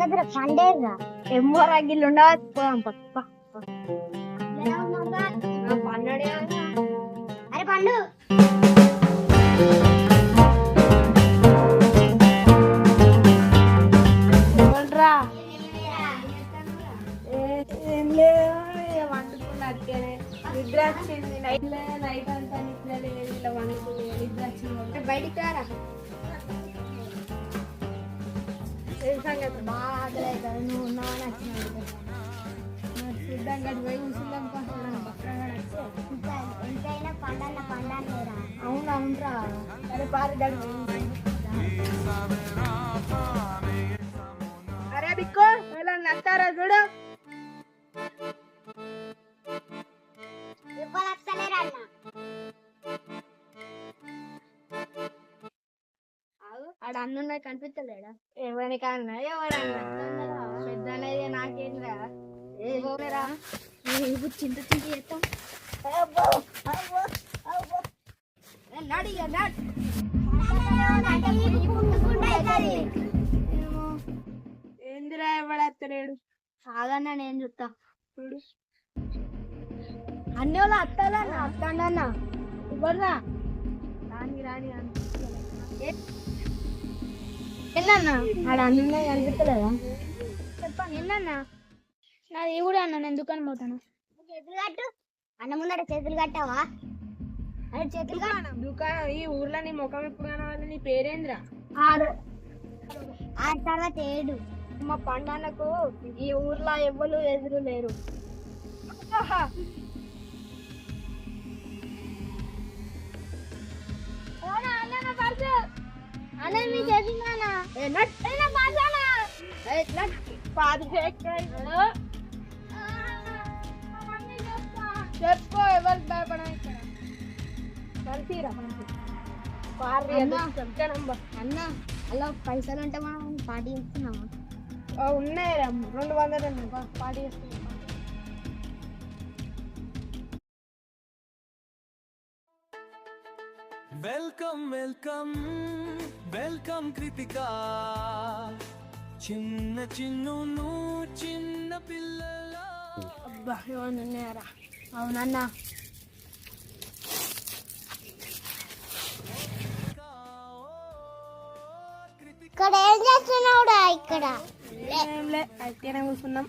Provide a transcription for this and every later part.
పండేదిరా పండేదిరా ఎమ్మో రగ్గిలు ఉండవచ్చు పోదాం పక్క పండడే అరే పండు రా ఏం లేదు వండుకున్నట్టుగానే నిద్ర వచ్చింది నైట్ నైట్ అంతా నిద్ర లేదు ఇలా వండుకుని నిద్ర వచ్చింది బయటికి రారా అవును అవునరా అరే పారి అరే బిక్కో వీళ్ళని నత్తారా చూడు? ఆడ అన్నున్నా కనిపించలేడా ఎవరికన్నా ఎవరన్నా. పెద్ద అనేది నాకేంద్రా? ఏరా ఇప్పుడు చింత చింత చేస్తాం. నడి నడు. ఏందిరా ఎవడత్తలేడు ఆగన్నా నేను చూస్తా చూడు. అన్ని వాళ్ళు అత్తాలా అత్తాడన్న ఇవ్వరా రాని రాని ఎన్నన్నా ఆడ అన్నీ కనిపించలేదా చెప్పండి ఎన్నన్నా నాది కూడా అన్న నేను దుకాణం పోతాను? చేతులు కట్టు. అన్న ముందర చేతులు కట్టావా? అరే చేతులు కట్టు దుకాణం. ఈ ఊర్లో నీ ముఖం ఎప్పుడు కనవాలి నీ పేరేంద్రా? ఆరు ఆ తర్వాత ఏడు. మా పండనకు ఈ ఊర్లో ఎవ్వరు ఎదురు లేరు. అన్న మీ చేసిందానా చెప్పు ఎవరికి భయపడ కలిసిరా అన్న. అలా పైసలు ఉంటే మనం పార్టీ ఇస్తున్నామా ఉన్నాయి రెండు వందలు party welcome welcome welcome Krithika చిన్న చిన్ను చిన్న పిల్లల. అబ్బా ఏమన్నా ఉన్నాయారా అవునన్నా. ఇక్కడ ఏం చేస్తున్నావురా ఇక్కడ? ఏం లే అయితేనే కూర్చున్నాం.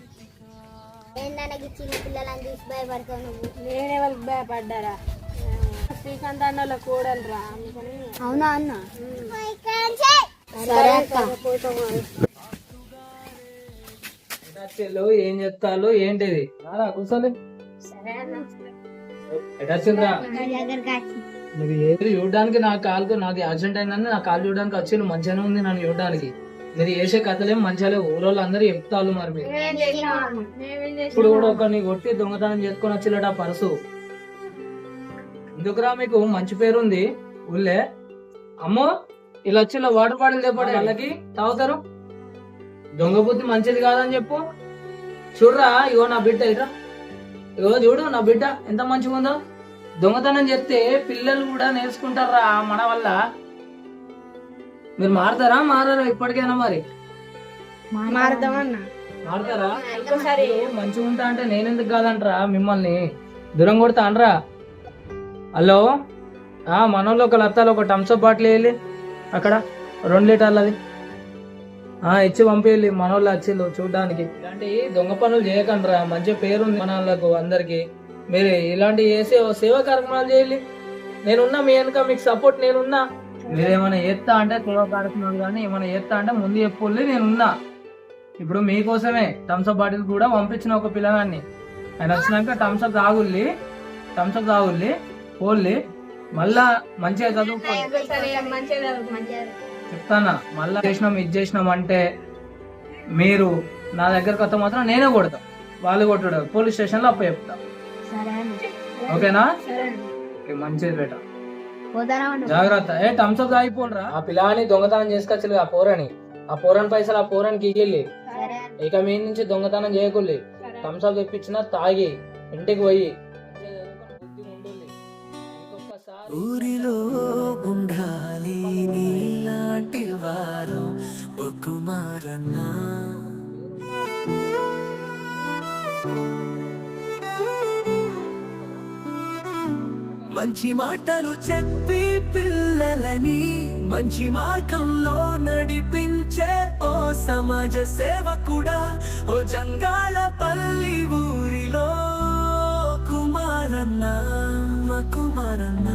ఏందనకి చిన్న పిల్లలని చూసి భయపడతావు నువ్వు? నేనే వాళ్ళకి భయపడ్డారా? శ్రీకాంత్ అన్న వాళ్ళ కోడలు రా అందుకని. అవునా అన్న? ఏం చెప్తాలో ఏంటిది? రారా కూర్చోలే మీరు ఏది చూడడానికి నా కాలు నాకు యాక్సిడెంట్ అయిందని నా కాలు చూడడానికి వచ్చి మంచిగానే ఉంది నన్ను చూడడానికి. మీరు చేసే కథలేం మంచిగా లేవు ఊరోళ్ళు అందరూ చెప్తారు మరి మీరు. ఇప్పుడు కూడా ఒకరిని కొట్టి దొంగతనం చేసుకొని వచ్చిల్లట ఆ పర్సు. ఎందుకురా మీకు మంచి పేరు ఉంది ఊళ్ళే? అమ్మో! ఇలా వచ్చి ఇలా వాటర్ బాటిల్ తెప్పటి వాళ్ళకి తాగుతారు. దొంగ బుద్ధి మంచిది కాదని చెప్పు. చూడరా ఇగో నా బిడ్డ ఇట్రా. ఇగో చూడు నా బిడ్డ ఎంత మంచిగా ఉందో. దొంగతనం చేస్తే పిల్లలు కూడా నేర్చుకుంటారా మన వల్ల? మీరు మారతారా మారారా ఇప్పటికైనా మరి? మారతారా? ఇంకోసారి. మంచిగా ఉంటా అంటే నేనెందుకు కాదంటరా మిమ్మల్ని? దూరం కొడతా అనరా. హలో? ఆ మనోళ్ళు ఒక లత్తాలు ఒక టమ్స్అప్ బాటిల్ వేయాలి. అక్కడ రెండు లీటర్లది. ఆ ఇచ్చి పంపేయాలి వాళ్ళు వచ్చిళ్ళు చూడడానికి. ఇలాంటి దొంగ పనులు చేయకండిరా మంచి పేరు ఉంది మన వాళ్ళకు అందరికి. మీరు ఇలాంటి చేసే సేవా కార్యక్రమాలు చేయాలి నేనున్నా మీ వెనుక మీకు సపోర్ట్ నేనున్నా. మీరు ఏమైనా చేస్తా అంటే సేవా కార్యక్రమాలు కానీ ఏమైనా ఎత్తా అంటే ముందు చెప్పుల్లి నేనున్నా. ఇప్పుడు మీకోసమే థమ్స్అప్ బాటిల్ కూడా పంపించిన ఒక పిల్లగాన్ని. ఆయన వచ్చినాక టమ్స్అప్ తాగుల్లి టమ్స్అప్ తాగుల్లి పోల్లి. మళ్ళా మంచిగా. మంచిగా చెప్తానా? మళ్ళా చేసినాం ఇది చేసినాం అంటే మీరు నా దగ్గరకు వస్తే మాత్రం నేనే కొడతా. వాళ్ళు కొట్టడు. పోలీస్ స్టేషన్లో అప్ప చెప్తా. ఓకేనా? సరే ఓకే, మంచిది బేట. జాగ్రత్త. ఏ థమ్స్అప్ తాగిపోనరా ఆ పిల్లని దొంగతనం చేసుకొచ్చి ఆ పోరని. ఆ పోరని పైసలు ఆ పోరానికి ఇయ్యి సరే అన్న ఇక మీ నుంచి దొంగతనం చేయకుల్లి థమ్స్అప్ తెప్పించిన తాగి ఇంటికి పోయి ఊరిలో ఉండాలి నీలాంటి వారు కుమారన్నా మంచి మాటలు చెప్పి పిల్లలని మంచి మార్గంలో నడిపించే ఓ సమాజ సేవ కూడా ఓ జంగాల పల్లి ఊరిలో కుమారన్నా. మా కుమారన్న